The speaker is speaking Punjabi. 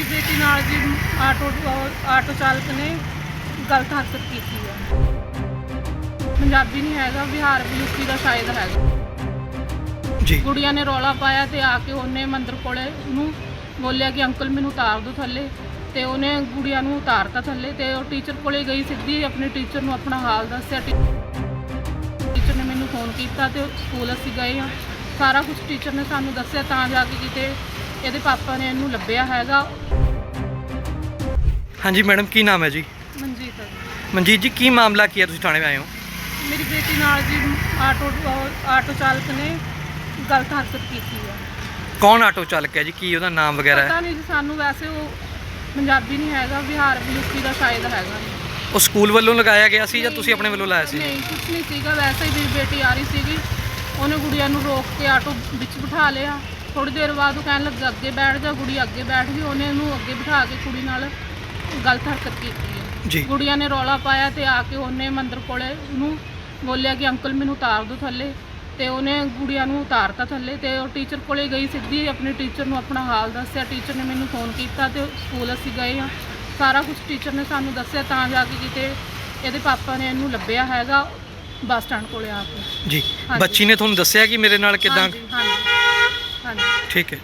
ਮੇਰੀ ਬੇਟੀ ਨਾਲ ਜੀ ਆਟੋ ਆਟੋ ਚਾਲਕ ਨੇ ਗਲਤ ਹਰਕਤ ਕੀਤੀ ਹੈ। ਪੰਜਾਬੀ ਨਹੀਂ ਹੈਗਾ ਬਿਹਾਰ ਯੂਪੀ ਦਾ ਸ਼ਾਇਦ ਹੈਗਾ। ਜੀ। ਗੁੜੀਆ ਨੇ ਰੌਲਾ ਪਾਇਆ ਤੇ ਆ ਕੇ ਉਹਨੇ ਮੰਦਰ ਕੋਲੇ ਉਹਨੂੰ ਬੋਲਿਆ ਕਿ ਅੰਕਲ ਮੈਨੂੰ ਉਤਾਰ ਦਿਓ ਥੱਲੇ ਤੇ ਉਹਨੇ ਗੁੜੀਆ ਨੂੰ ਉਤਾਰਤਾ ਥੱਲੇ ਤੇ ਉਹ ਟੀਚਰ ਕੋਲੇ ਗਈ ਸਿੱਧੀ ਆਪਣੇ ਟੀਚਰ ਨੂੰ ਆਪਣਾ ਹਾਲ ਦੱਸਿਆ। ਟੀਚਰ ਨੇ ਮੈਨੂੰ ਫੋਨ ਕੀਤਾ ਤੇ ਸਕੂਲ ਅਸੀਂ ਗਏ ਆ ਸਾਰਾ ਕੁਝ ਟੀਚਰ ਨੇ ਸਾਨੂੰ ਦੱਸਿਆ ਤਾਂ ਜਾ ਕੇ ਕਿਤੇ ਇਹਦੇ ਪਾਪਾ ਨੇ ਇਹਨੂੰ ਲੱਭਿਆ ਹੈਗਾ। ਹਾਂਜੀ ਮੈਡਮ ਕੀ ਨਾਮ ਹੈ ਜੀ? ਮਨਜੀਤ। ਮਨਜੀਤ ਜੀ ਕੀ ਮਾਮਲਾ ਕੀ ਹੈ? ਤੁਸੀਂ ਥਾਣੇ ਆਏ ਹੋ? ਮੇਰੀ ਬੇਟੀ ਨਾਲ ਜੀ ਆਟੋ ਆਟੋ ਚਾਲਕ ਨੇ ਗਲਤ ਹਰਕਤ ਕੀਤੀ ਹੈ। ਕੌਣ ਆਟੋ ਚਾਲਕ ਹੈ ਜੀ? ਕੀ ਉਹਦਾ ਨਾਮ ਵਗੈਰਾ ਹੈ? ਪਤਾ ਨਹੀਂ ਜੀ ਸਾਨੂੰ ਵੈਸੇ ਉਹ ਪੰਜਾਬੀ ਨਹੀਂ ਹੈਗਾ ਬਿਹਾਰ ਯੂਪੀ ਦਾ ਸ਼ਾਇਦ ਹੈਗਾ ਉਹ ਸਕੂਲ ਵੱਲੋਂ ਲਗਾਇਆ ਗਿਆ ਸੀ ਜਾਂ ਤੁਸੀਂ ਆਪਣੇ ਵੱਲੋਂ ਲਾਇਆ ਸੀ? ਨਹੀਂ ਕੁਛ ਨਹੀਂ ਸੀਗਾ ਵੈਸੇ ਹੀ ਮੇਰੀ ਬੇਟੀ ਆ ਰਹੀ ਸੀਗੀ। ਉਹਨੇ ਗੁੜੀਆ ਨੂੰ ਰੋਕ ਕੇ ਆਟੋ ਵਿੱਚ ਬਿਠਾ ਲਿਆ। ਥੋੜੀ ਦੇਰ ਬਾਅਦ ਉਹ ਕਹਿਣ ਲੱਗਾ ਅੱਗੇ ਬੈਠ ਜਾ ਗੁੜੀ ਅੱਗੇ ਬੈਠ ਗਈ ਉਹਨੇ ਉਹਨੂੰ ਅੱਗੇ ਬਿਠਾ ਕੇ ਕੁੜੀ ਨਾਲ ਗਲਤ ਹਰਕਤ ਕੀਤੀ ਹੈ। ਜੀ। ਗੁੜੀਆ ਨੇ ਰੌਲਾ ਪਾਇਆ ਤੇ ਆ ਕੇ ਉਹਨੇ ਮੰਦਰ ਕੋਲੇ ਉਹਨੂੰ ਬੋਲਿਆ ਕਿ ਅੰਕਲ ਮੈਨੂੰ ਉਤਾਰ ਦਿਓ ਥੱਲੇ ਤੇ ਉਹਨੇ ਗੁੜੀਆ ਨੂੰ ਉਤਾਰਤਾ ਥੱਲੇ ਤੇ ਉਹ ਟੀਚਰ ਕੋਲੇ ਗਈ ਸਿੱਧੀ ਆਪਣੇ ਟੀਚਰ ਨੂੰ ਆਪਣਾ ਹਾਲ ਦੱਸਿਆ। ਟੀਚਰ ਨੇ ਮੈਨੂੰ ਫੋਨ ਕੀਤਾ ਤੇ ਸਕੂਲ ਅਸੀਂ ਗਏ ਆ ਸਾਰਾ ਕੁਝ ਟੀਚਰ ਨੇ ਸਾਨੂੰ ਦੱਸਿਆ ਤਾਂ ਜਾ ਕੇ ਕਿਤੇ ਇਹਦੇ ਪਾਪਾ ਨੇ ਇਹਨੂੰ ਲੱਭਿਆ ਹੈਗਾ ਬੱਸ ਸਟੈਂਡ ਕੋਲੇ ਆ ਕੇ। ਜੀ। ਹਾਂਜੀ। ਬੱਚੀ ਨੇ ਤੁਹਾਨੂੰ ਦੱਸਿਆ ਕਿ ਮੇਰੇ ਨਾਲ ਕਿਦਾਂ ਹਾਂਜੀ ਹਾਂਜੀ ਹਾਂਜੀ। ਠੀਕ ਹੈ।